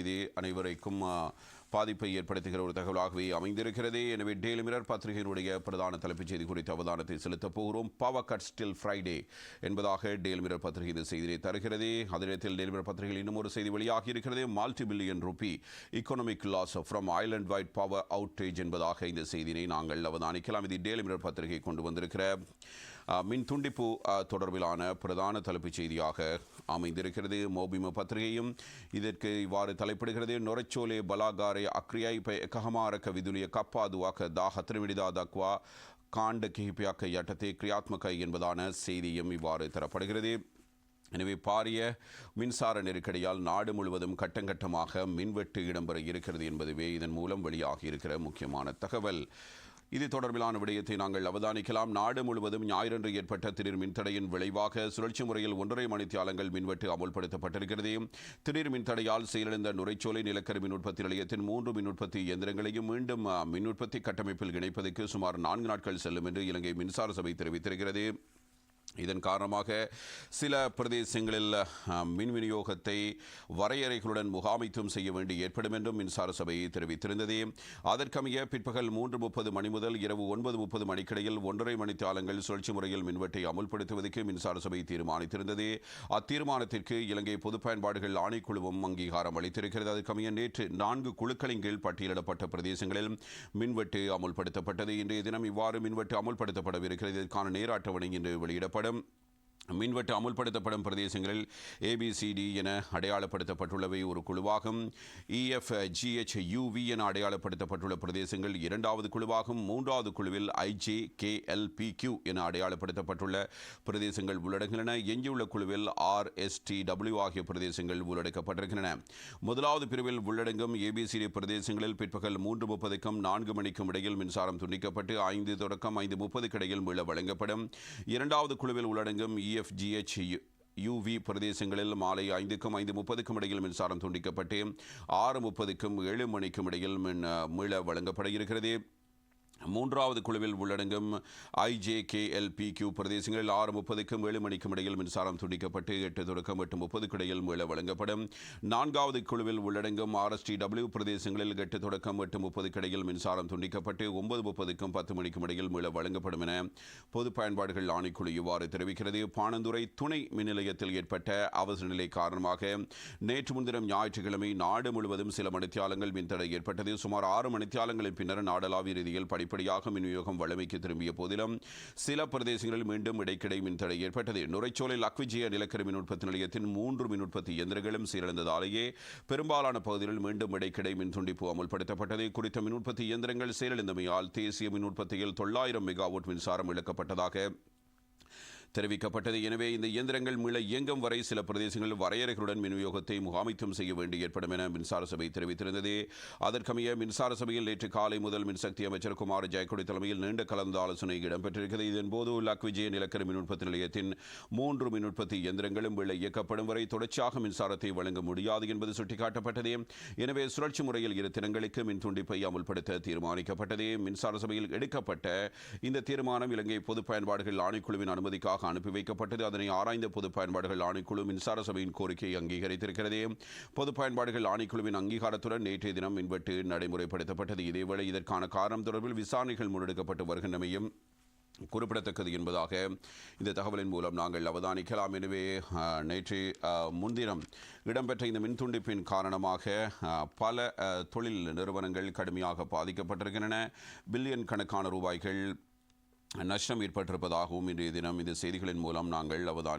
இது அனைவருக்கும் பாதிப்பை ஏற்படுத்துகிற ஒரு தகவலாகவே அமைந்திருக்கிறது. எனவே டெய்லி மிரர் பத்திரிகையினுடைய பிரதான தலைப்புச் செய்தி குறித்த அவதானத்தை செலுத்தப் போகிறோம். பவர் கட் ஸ்டில் ஃப்ரைடே என்பதாக டெய்லி மிரர் பத்திரிகை இந்த செய்தியை தருகிறது. அதே டெய்லி மிரர் பத்திரிகையில் இன்னும் ஒரு செய்தி வெளியாகி இருக்கிறது. Multi billion rupee economic loss from island wide power outage என்பதாக இந்த செய்தியை நாங்கள் அவதானிக்கலாம். இது டெய்லி மிரர் பத்திரிகை கொண்டு வந்திருக்கிற மின் துண்டிப்பு தொடர்பிலான பிரதான தலைப்புச் செய்தியாக அமைந்திருக்கிறது. மோபிம பத்திரிகையும் இதற்கு இவ்வாறு தலைப்பிடுகிறது. நொரச்சோலே பலாகாரே அக்ரியாய் கஹமாரக்க விதுலிய கப்பாதுவாக்க தா ஹத்திரமிடிதா தக்வா காண்ட கிஹிப்பியாக்க யட்டத்தை கிரியாத்மக என்பதான செய்தியும் இவ்வாறு தரப்படுகிறது. எனவே பாரிய மின்சார நெருக்கடியால் நாடு முழுவதும் கட்டங்கட்டமாக மின்வெட்டு இடம்பெற இருக்கிறது என்பதுவே இதன் மூலம் வெளியாகி இருக்கிற முக்கியமான தகவல். இது தொடர்பிலான விடயத்தை நாங்கள் அவதானிக்கலாம். நாடு முழுவதும் ஞாயிறன்று ஏற்பட்ட திடீர் மின்தடையின் விளைவாக சுழற்சி முறையில் ஒன்றரை மணித்தியாலங்கள் மின்வெட்டு அமுல்படுத்தப்பட்டிருக்கிறது. திடீர் மின்தடையால் செயலிழந்த நுரைச்சோலை நிலக்கரி மின் உற்பத்தி நிலையத்தின் மூன்று மின் உற்பத்தி இயந்திரங்களையும் மீண்டும் மின் உற்பத்தி கட்டமைப்பில் இணைப்பதற்கு சுமார் நான்கு நாட்கள் செல்லும் என்று இலங்கை மின்சார சபை தெரிவித்திருக்கிறது. இதன் காரணமாக சில பிரதேசங்களில் மின் விநியோகத்தை வரையறைகளுடன் முகாமைத்துவம் செய்ய வேண்டி ஏற்படும் என்றும் மின்சார சபை தெரிவித்திருந்தது. அதற்கமைய பிற்பகல் மூன்று முப்பது மணி முதல் இரவு ஒன்பது முப்பது மணிக்கிடையில் ஒன்றரை மணித்தாளங்கள் சுழற்சி முறையில் மின்வெட்டை அமுல்படுத்துவதற்கு மின்சார சபை தீர்மானித்திருந்தது. அத்தீர்மானத்திற்கு இலங்கை பொது பயன்பாடுகள் ஆணைக்குழுவும் அங்கீகாரம் அளித்திருக்கிறது. அதற்கமைய நேற்று நான்கு குழுக்களின் கீழ் பட்டியலிடப்பட்ட பிரதேசங்களில் மின்வெட்டு அமுல்படுத்தப்பட்டது. இன்றைய தினம் இவ்வாறு மின்வெட்டு அமுல்படுத்தப்படவிருக்கிறது. இதற்கான நேர அட்டவணை இன்று வெளியிடப்படும். പടം மின்வெட்டு அமுல்படுத்தப்படும் பிரதேசங்களில் ஏபிசிடி என அடையாளப்படுத்தப்பட்டுள்ளவை ஒரு குழுவாகும். இஎஃப் ஜிஹெச் யூவி என அடையாளப்படுத்தப்பட்டுள்ள பிரதேசங்கள் இரண்டாவது குழுவாகும். மூன்றாவது குழுவில் ஐஜே கே கியூ என அடையாளப்படுத்தப்பட்டுள்ள பிரதேசங்கள் உள்ளடங்குகின்றன. எஞ்சியுள்ள குழுவில் ஆர்எஸ்டி டபிள்யூ ஆகிய பிரதேசங்கள் உள்ளடக்கப்பட்டிருக்கின்றன. முதலாவது பிரிவில் உள்ளடங்கும் ஏபிசிடி பிரதேசங்களில் பிற்பகல் மூன்று முப்பதுக்கும் நான்கு மணிக்கும் இடையில் மின்சாரம் துண்டிக்கப்பட்டு ஐந்து தொடக்கம் ஐந்து முப்பதுக்கு இடையில் மீள வழங்கப்படும். இரண்டாவது குழுவில் உள்ளடங்கும் இ இஎஃப்ஜிஹெச் யூவி பிரதேசங்களில் மாலை ஐந்துக்கும் ஐந்து முப்பதுக்கும் இடையில் மின்சாரம் துண்டிக்கப்பட்டு ஆறு முப்பதுக்கும் ஏழு மணிக்கும் இடையில் மின் மீள வழங்கப்பட இருக்கிறது. மூன்றாவது குழுவில் உள்ளடங்கும் ஐஜேகேஎல்பிக்யூ பிரதேசங்களில் ஆறு முப்பதுக்கும் ஏழு மணிக்கும் இடையில் மின்சாரம் துண்டிக்கப்பட்டு எட்டு தொடக்கம் எட்டு முப்பதுக்கு இடையில் மீள வழங்கப்படும். நான்காவது குழுவில் உள்ளடங்கும் ஆர்எஸ்டி டபிள்யூ பிரதேசங்களில் எட்டு தொடக்கம் எட்டு முப்பதுக்கு இடையில் மின்சாரம் துண்டிக்கப்பட்டு ஒன்பது முப்பதுக்கும் பத்து மணிக்கும் இடையில் மீள வழங்கப்படும் என பொது பயன்பாடுகள் ஆணைக்குழு இவ்வாறு தெரிவிக்கிறது. பாணந்துறை துணை மின் நிலையத்தில் ஏற்பட்ட அவசர நிலை காரணமாக நேற்று முன்தினம் ஞாயிற்றுக்கிழமை நாடு முழுவதும் சில மணித்தியாலங்கள் மின்தடை ஏற்பட்டது. சுமார் ஆறு மணித்தியாலங்களின் பின்னர் நாடளாவிய ரீதியில் படிப்படியாக மின் விநியோகம் வழமைக்கு திரும்பிய போதிலும் சில பிரதேசங்களில் மீண்டும் இடைக்கிடை மின்தடை ஏற்பட்டது. நுரைச்சோலை லக்விஜய நிலக்கரி மின் உற்பத்தி நிலையத்தின் மூன்று மின் உற்பத்தி இயந்திரங்களும் சீரழிந்ததாலேயே பெரும்பாலான பகுதிகளில் மீண்டும் இடைக்கிடை மின் துண்டிப்பு அமல்படுத்தப்பட்டது. குறித்த மின் உற்பத்தி இயந்திரங்கள் சீரழிந்தமையால் தேசிய மின் உற்பத்தியில் தொள்ளாயிரம் மெகாவாட் மின்சாரம் இழக்கப்பட்டதாக தெரிவிக்கப்பட்டது. எனவே இந்த இயந்திரங்கள் மீள இயங்கும் வரை சில பிரதேசங்களில் வரையறைகளுடன் மின் விநியோகத்தை முகாமைத்துவம் செய்ய வேண்டி ஏற்படும் என மின்சார சபை தெரிவித்திருந்தது. அதற்கமைய மின்சார சபையில் நேற்று காலை முதல் மின்சக்தி அமைச்சர் குமார் ஜெயக்குடி தலைமையில் நீண்ட கலந்து ஆலோசனை இடம்பெற்றிருக்கிறது. இதன்போது லக் விஜய நிலக்கரி மின் உற்பத்தி நிலையத்தின் மூன்று மின் உற்பத்தி இயந்திரங்களும் மீள இயக்கப்படும் வரை தொடர்ச்சியாக மின்சாரத்தை வழங்க முடியாது என்பது சுட்டிக்காட்டப்பட்டது. எனவே சுழற்சி முறையில் இரு தினங்களுக்கு மின் துண்டிப்பை அமுல்படுத்த தீர்மானிக்கப்பட்டது. மின்சார சபையில் எடுக்கப்பட்ட இந்த தீர்மானம் இலங்கை பொது பயன்பாடுகள் ஆணைக்குழுவின் அனுமதிக்காக அனுப்பி வைக்கப்பட்டது. அதனை ஆராய்ந்த பொது பயன்பாடுகள் ஆணைக்குழு மின்சார சபையின் கோரிக்கையை அங்கீகரித்திருக்கிறது. பொது பயன்பாடுகள் ஆணைக்குழுவின் அங்கீகாரத்துடன் நேற்றைய தினம் மின்வெட்டு நடைமுறைப்படுத்தப்பட்டது. இதேவேளை இதற்கான காரணம் தொடர்பில் விசாரணைகள் முன்னெடுக்கப்பட்டு வருகின்றமையும் குறிப்பிடத்தக்கது என்பதாக இந்த தகவலின் மூலம் நாங்கள் அவதானிக்கலாம். எனவே நேற்று முன்தினம் இடம்பெற்ற இந்த மின் துண்டிப்பின் காரணமாக பல தொழில் நிறுவனங்கள் கடுமையாக பாதிக்கப்பட்டிருக்கின்றன. பில்லியன் கணக்கான ரூபாய்கள் நஷ்டம் ஏற்பட்டிருப்பதாகவும் இன்றைய தினம் இந்த செய்திகளின் மூலம் நாங்கள் அவதானி